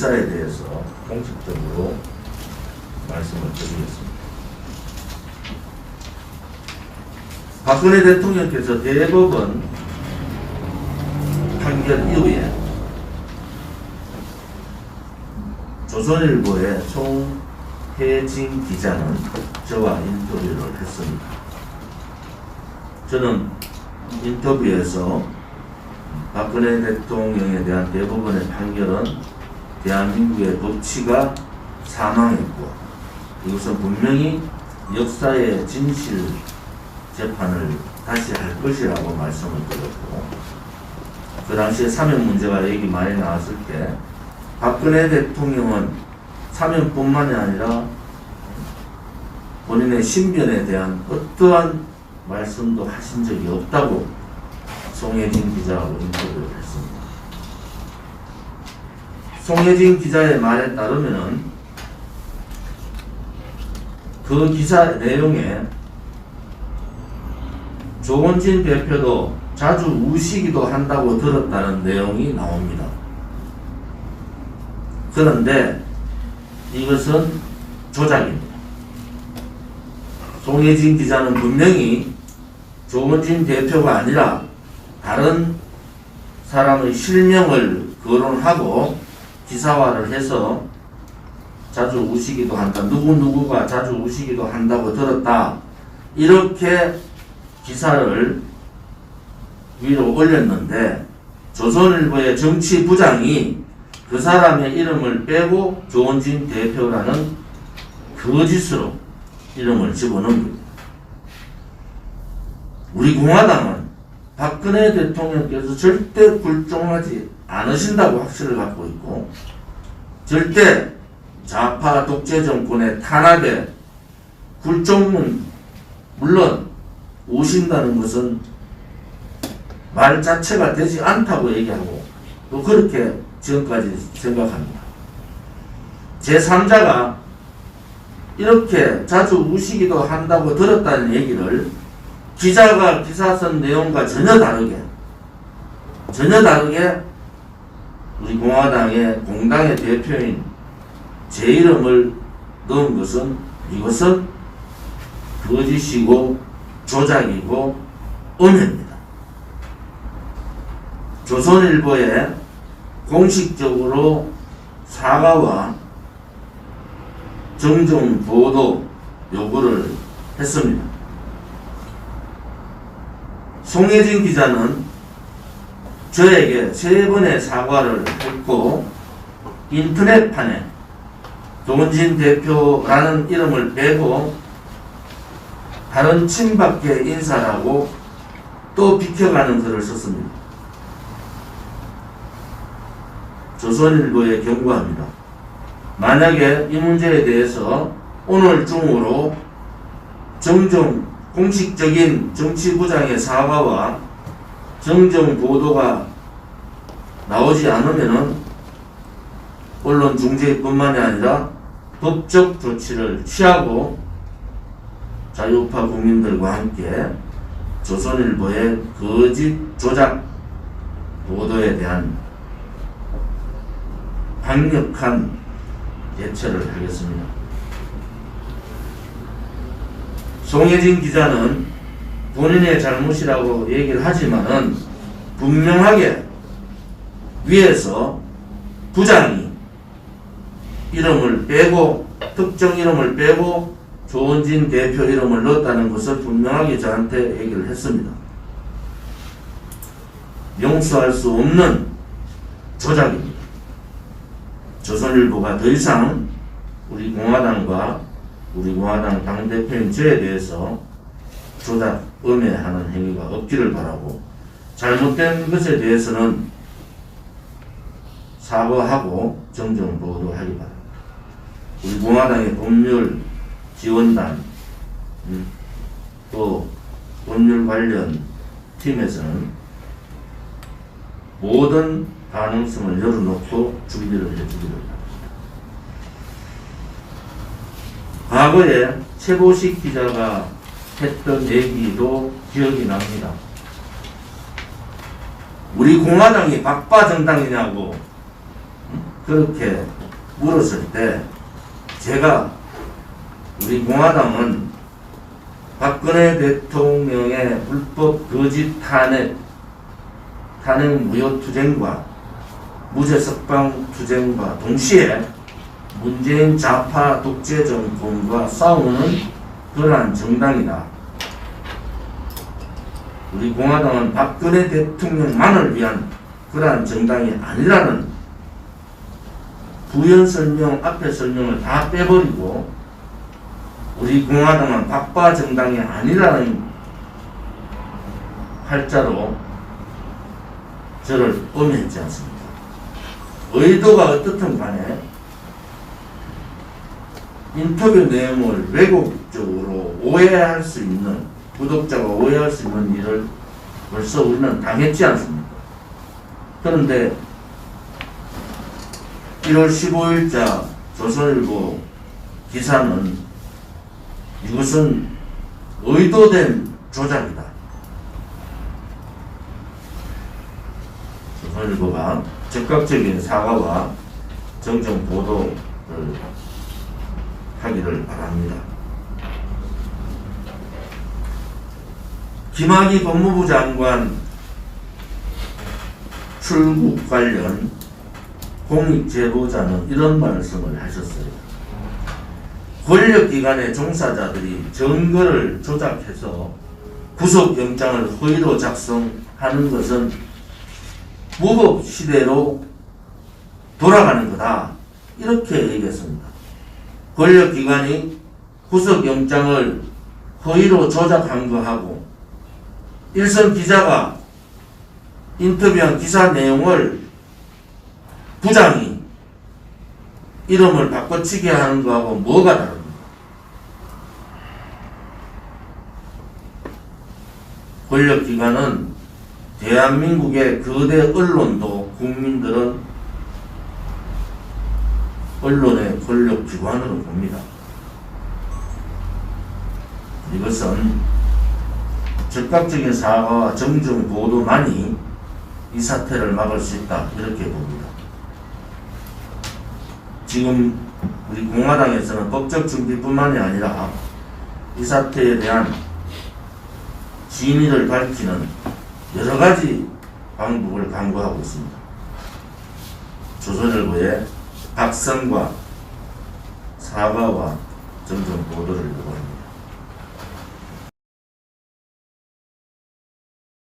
기사에 대해서 공식적으로 말씀을 드리겠습니다. 박근혜 대통령께서 대법원 판결 이후에 조선일보의 송혜진 기자는 저와 인터뷰를 했습니다. 저는 인터뷰에서 박근혜 대통령에 대한 대법원의 판결은 대한민국의 법치가 사망했고 이것은 분명히 역사의 진실 재판을 다시 할 것이라고 말씀을 드렸고 그 당시에 사면 문제가 얘기 많이 나왔을 때 박근혜 대통령은 사면뿐만이 아니라 본인의 신변에 대한 어떠한 말씀도 하신 적이 없다고 송혜진 기자하고 인터뷰를 했습니다. 송혜진 기자의 말에 따르면은 그 기사 내용에 조원진 대표도 자주 우시기도 한다고 들었다는 내용이 나옵니다. 그런데 이것은 조작입니다. 송혜진 기자는 분명히 조원진 대표가 아니라 다른 사람의 실명을 거론하고 기사화를 해서 자주 우시기도 한다. 누구누구가 자주 우시기도 한다고 들었다. 이렇게 기사를 위로 올렸는데 조선일보의 정치부장이 그 사람의 이름을 빼고 조원진 대표라는 거짓으로 이름을 집어넣습니다. 우리 공화당은 박근혜 대통령께서 절대 굴종하지 않으신다고 확신을 갖고 있고 절대 좌파 독재 정권의 탄압에 굴종은 물론 오신다는 것은 말 자체가 되지 않다고 얘기하고 또 그렇게 지금까지 생각합니다. 제3자가 이렇게 자주 우시기도 한다고 들었다는 얘기를 기자가 기사 쓴 내용과 전혀 다르게 전혀 다르게 우리 공화당의 공당의 대표인 제 이름을 넣은 것은 이것은 거짓이고 조작이고 음해입니다. 조선일보에 공식적으로 사과와 정정 보도 요구를 했습니다. 송혜진 기자는 저에게 세 번의 사과를 했고 인터넷판에 조원진 대표라는 이름을 빼고 다른 친박계 인사라고 또 비켜가는 글을 썼습니다. 조선일보에 경고합니다. 만약에 이 문제에 대해서 오늘 중으로 정정 공식적인 정치부장의 사과와 정정 보도가 나오지 않으면은 언론 중재뿐만이 아니라 법적 조치를 취하고 자유파 국민들과 함께 조선일보의 거짓 조작 보도에 대한 강력한 대처를 하겠습니다. 송혜진 기자는 본인의 잘못이라고 얘기를 하지만은 분명하게 위에서 부장이 이름을 빼고 특정 이름을 빼고 조원진 대표 이름을 넣었다는 것을 분명하게 저한테 얘기를 했습니다. 용서할 수 없는 조작입니다. 조선일보가 더 이상 우리 공화당과 우리 공화당 당대표인 저에 대해서 조작, 음해하는 행위가 없기를 바라고 잘못된 것에 대해서는 사과하고 정정 보도하기 바랍니다. 우리 공화당의 법률 지원단 음, 또 법률 관련 팀에서는 모든 가능성을 열어놓고 준비를 해주기를 바랍니다. 과거에 최보식 기자가 했던 얘기도 기억이 납니다. 우리 공화당이 박바 정당이냐고 음? 그렇게 물었을 때 제가 우리 공화당은 박근혜 대통령의 불법 거짓 탄핵, 탄핵 무효 투쟁과 무죄 석방 투쟁과 동시에 문재인 좌파 독재 정권과 싸우는 그러한 정당이다. 우리 공화당은 박근혜 대통령만을 위한 그러한 정당이 아니라는 부연 설명, 앞에 설명을 다 빼버리고 우리 공화당은 박바 정당이 아니라는 팔자로 저를 음해했지 않습니까? 의도가 어떻든 간에 인터뷰 내용을 왜곡적으로 오해할 수 있는 구독자가 오해할 수 있는 일을 벌써 우리는 당했지 않습니까? 그런데 1월 15일자 조선일보 기사는 이것은 의도된 조작이다. 조선일보가 적극적인 사과와 정정 보도를 하기를 바랍니다. 김학의 법무부 장관 출국 관련 공익 제보자는 이런 말씀을 하셨어요. 권력기관의 종사자들이 증거를 조작해서 구속영장을 허위로 작성하는 것은 무법 시대로 돌아가는 거다. 이렇게 얘기했습니다. 권력기관이 구속영장을 허위로 조작한 거하고 일선 기자가 인터뷰한 기사 내용을 부장이 이름을 바꿔치기 하는 거하고 뭐가 다릅니까? 권력기관은 대한민국의 거대 언론도 국민들은 언론의 권력 기관으로 봅니다. 이것은 즉각적인 사과와 정정 보도만이 이 사태를 막을 수 있다 이렇게 봅니다. 지금 우리 공화당에서는 법적 준비뿐만이 아니라 이 사태에 대한 진위를 밝히는 여러 가지 방법을 강구하고 있습니다. 조선일보의 각성과 사과와 정정 보도를 요구합니다.